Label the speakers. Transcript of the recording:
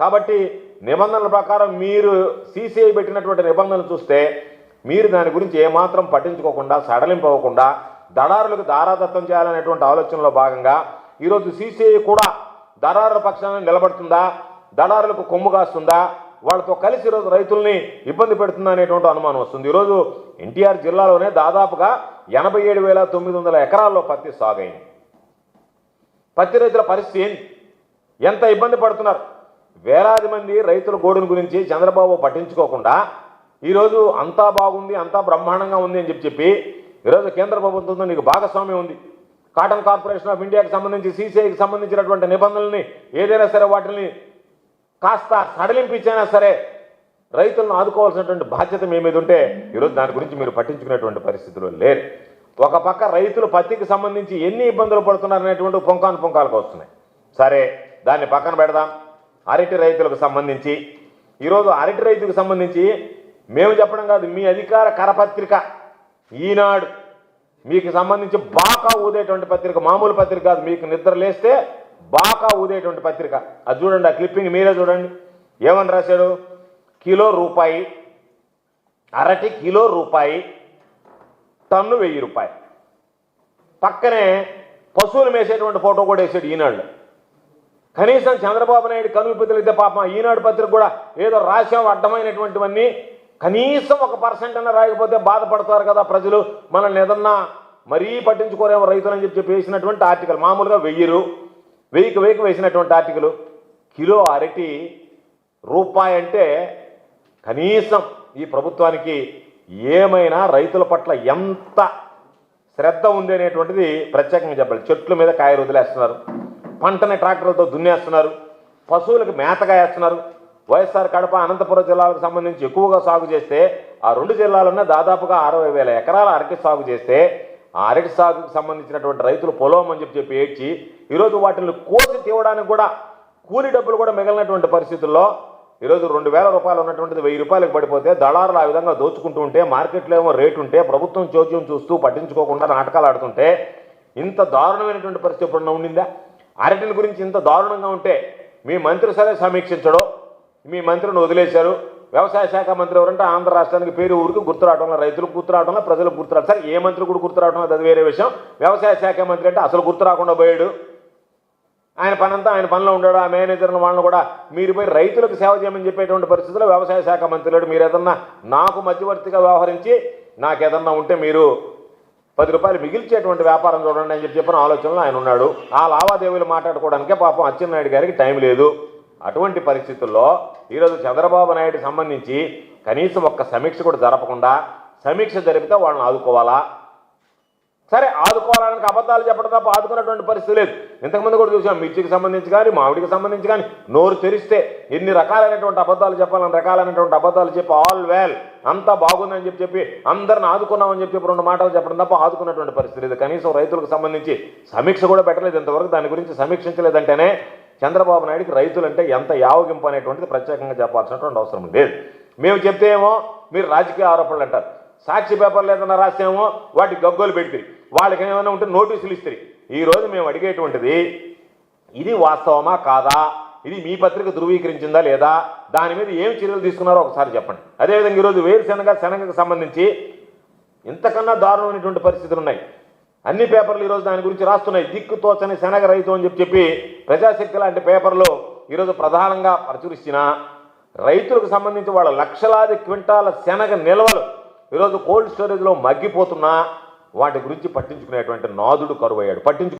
Speaker 1: కాబట్టి నిబంధనల ప్రకారం మీరు సీసీఐ పెట్టినటువంటి నిబంధనలు చూస్తే మీరు దాని గురించి ఏమాత్రం పట్టించుకోకుండా సడలింపవ్వకుండా దళారులకు దారాదత్తం చేయాలనేటువంటి ఆలోచనలో భాగంగా ఈరోజు సీసీఐ కూడా దళారుల పక్షాన నిలబడుతుందా దళారులకు కొమ్ము కాస్తుందా వాళ్ళతో కలిసి ఈరోజు రైతుల్ని ఇబ్బంది పెడుతుందా అనేటువంటి అనుమానం వస్తుంది. ఈరోజు ఎన్టీఆర్ జిల్లాలోనే దాదాపుగా ఎనభై ఏడు వేల తొమ్మిది వందల ఎకరాల్లో పత్తి సాగైంది పత్తి రైతుల పరిస్థితి ఏంటి? ఎంత ఇబ్బంది పడుతున్నారు? వేలాది మంది రైతుల గోడుని గురించి చంద్రబాబు పట్టించుకోకుండా ఈరోజు అంతా బాగుంది అంతా బ్రహ్మాండంగా ఉంది అని చెప్పి చెప్పి ఈరోజు కేంద్ర ప్రభుత్వంతో నీకు భాగస్వామ్యం ఉంది. కాటన్ కార్పొరేషన్ ఆఫ్ ఇండియాకి సంబంధించి సీసీఐకి సంబంధించినటువంటి నిబంధనల్ని ఏదైనా సరే వాటిని కాస్త సడలింపించైనా సరే రైతులను ఆదుకోవాల్సినటువంటి బాధ్యత మీ మీద ఉంటే ఈరోజు దాని గురించి మీరు పట్టించుకునేటువంటి పరిస్థితులు లేరు. ఒక పక్క రైతులు పత్తికి సంబంధించి ఎన్ని ఇబ్బందులు పడుతున్నారనేటువంటి పొంకాను పొంకాలకు వస్తున్నాయి. సరే దాన్ని పక్కన పెడదాం. అరటి రైతులకు సంబంధించి. ఈరోజు అరటి రైతుకు సంబంధించి మేము చెప్పడం కాదు మీ అధికార కరపత్రిక ఈనాడు మీకు సంబంధించి బాకా ఊదేటువంటి పత్రిక మామూలు పత్రిక కాదు మీకు నిద్ర లేస్తే బాకా ఊదేటువంటి పత్రిక. అది చూడండి ఆ క్లిప్పింగ్ మీరే చూడండి. ఏమని రాశాడు? కిలో రూపాయి అరటి కిలో రూపాయి టన్ను వెయ్యి రూపాయి. పక్కనే పశువులు మేసేటువంటి ఫోటో కూడా వేసాడు ఈనాడు కనీసం చంద్రబాబు నాయుడు కనువిపతులైతే పాపం ఈనాడు పత్రిక కూడా ఏదో రాశాం అడ్డమైనటువంటివన్నీ కనీసం ఒక పర్సెంట్ అన్న రాయకపోతే బాధపడతారు కదా ప్రజలు. మనల్ని ఏదన్నా మరీ పట్టించుకోరేమో రైతులని చెప్పి చెప్పి వేసినటువంటి ఆర్టికల్. మామూలుగా వెయ్యిరు వెయ్యికి వెయ్యికి వేసినటువంటి ఆర్టికల్. కిలో అరటి రూపాయి అంటే కనీసం ఈ ప్రభుత్వానికి ఏమైనా రైతుల పట్ల ఎంత శ్రద్ధ ఉంది అనేటువంటిది ప్రత్యేకంగా చెప్పాలి. చెట్ల మీద కాయలు వదిలేస్తున్నారు. పంటని ట్రాక్టర్లతో దున్నేస్తున్నారు పశువులకు మేతగా వేస్తున్నారు. వైఎస్ఆర్ కడప అనంతపురం జిల్లాలకు సంబంధించి ఎక్కువగా సాగు చేస్తే ఆ రెండు జిల్లాలోనే దాదాపుగా అరవై వేల ఎకరాల అరటి సాగు చేస్తే ఆ అరటి సాగుకు సంబంధించినటువంటి రైతులు పొలం అని చెప్పి చెప్పి ఏడ్చి ఈరోజు వాటిని కోసి తీవడానికి కూడా కూలి డబ్బులు కూడా మిగిలినటువంటి పరిస్థితుల్లో ఈరోజు రెండు వేల రూపాయలు ఉన్నటువంటిది వెయ్యి రూపాయలకు పడిపోతే దళారులు ఆ విధంగా దోచుకుంటూ ఉంటే మార్కెట్లో ఏమో రేటు ఉంటే ప్రభుత్వం చోద్యం చూస్తూ పట్టించుకోకుండా నాటకాలు ఆడుతుంటే ఇంత దారుణమైనటువంటి పరిస్థితి ఎప్పుడన్నా ఉండిందా? అరటిల గురించి ఇంత దారుణంగా ఉంటే మీ మంత్రి సరే సమీక్షించడం మీ మంత్రిని వదిలేశారు వ్యవసాయ శాఖ మంత్రి ఎవరంటే ఆంధ్ర రాష్ట్రానికి పేరు ఊరికి గుర్తురావడంలో రైతులకు గుర్తురావడంలో ప్రజలకు గుర్తురావడం సరే ఏ మంత్రి కూడా గుర్తురావడం అది వేరే విషయం. వ్యవసాయ శాఖ మంత్రి అంటే అసలు గుర్తు రాకుండా పోయాడు. ఆయన పనంతా ఆయన పనిలో ఉన్నాడు ఆ మేనేజర్లు వాళ్ళని కూడా మీరు పోయి రైతులకు సేవ చేయమని చెప్పేటువంటి పరిస్థితుల్లో వ్యవసాయ శాఖ మంత్రి మీరు ఏదన్నా నాకు మధ్యవర్తిగా వ్యవహరించి నాకు ఏదన్నా ఉంటే మీరు పది రూపాయలు మిగిల్చేటువంటి వ్యాపారం చూడండి అని చెప్పి చెప్పిన ఆలోచనలో ఆయన ఉన్నాడు. ఆ లావాదేవీలు మాట్లాడుకోవడానికే పాపం అచ్చెన్నాయుడు గారికి టైం లేదు. అటువంటి పరిస్థితుల్లో ఈరోజు చంద్రబాబు నాయుడు సంబంధించి కనీసం ఒక్క సమీక్ష కూడా జరపకుండా సమీక్ష జరిపితే వాళ్ళని ఆదుకోవాలా? సరే ఆదుకోవాలని అబద్ధాలు చెప్పడం తప్ప ఆదుకున్నటువంటి పరిస్థితి లేదు. ఇంతకుముందు కూడా చూసాం మిర్చికి సంబంధించి కానీ మామిడికి సంబంధించి కానీ నోరు తెరిస్తే ఎన్ని రకాలైనటువంటి అబద్ధాలు చెప్పాలని రకాలైనటువంటి అబద్ధాలు చెప్పి ఆల్ వెల్. అంతా బాగుందని చెప్పి చెప్పి అందరిని ఆదుకున్నామని చెప్పి రెండు మాటలు చెప్పడం తప్ప ఆదుకున్నటువంటి పరిస్థితి లేదు. కనీసం రైతులకు సంబంధించి సమీక్ష కూడా పెట్టలేదు. ఇంతవరకు దాని గురించి సమీక్షించలేదంటేనే చంద్రబాబు నాయుడికి రైతులంటే ఎంత యావగింపు అనేటువంటిది ప్రత్యేకంగా చెప్పాల్సినటువంటి అవసరం లేదు. మేము చెప్తే ఏమో మీరు రాజకీయ ఆరోపణలు అంటారు. సాక్షి పేపర్లు ఏదైనా రాసేమో వాటి గగ్గోలు పెడితే వాళ్ళకి ఏమైనా ఉంటే నోటీసులు ఇస్తారు. ఈరోజు మేము అడిగేటువంటిది ఇది వాస్తవమా కాదా? ఇది మీ పత్రిక ధృవీకరించిందా లేదా? దాని మీద ఏం చర్యలు తీసుకున్నారో ఒకసారి చెప్పండి. అదేవిధంగా ఈరోజు వేరుశెనగ శనగకు సంబంధించి ఇంతకన్నా దారుణమైనటువంటి పరిస్థితులు ఉన్నాయి. అన్ని పేపర్లు ఈరోజు దాని గురించి రాస్తున్నాయి. దిక్కు తోచని శనగ రైతు అని చెప్పి చెప్పి ప్రజాశక్తి లాంటి పేపర్లు ఈరోజు ప్రధానంగా ప్రచురిస్తున్న రైతులకు సంబంధించి వాళ్ళ లక్షలాది క్వింటాల శనగ నిల్వలు ఈరోజు కోల్డ్ స్టోరేజ్లో మగ్గిపోతున్నా. వాటి గురించి పట్టించుకునేటువంటి నాదుడు కరువయ్యాడు. పట్టించు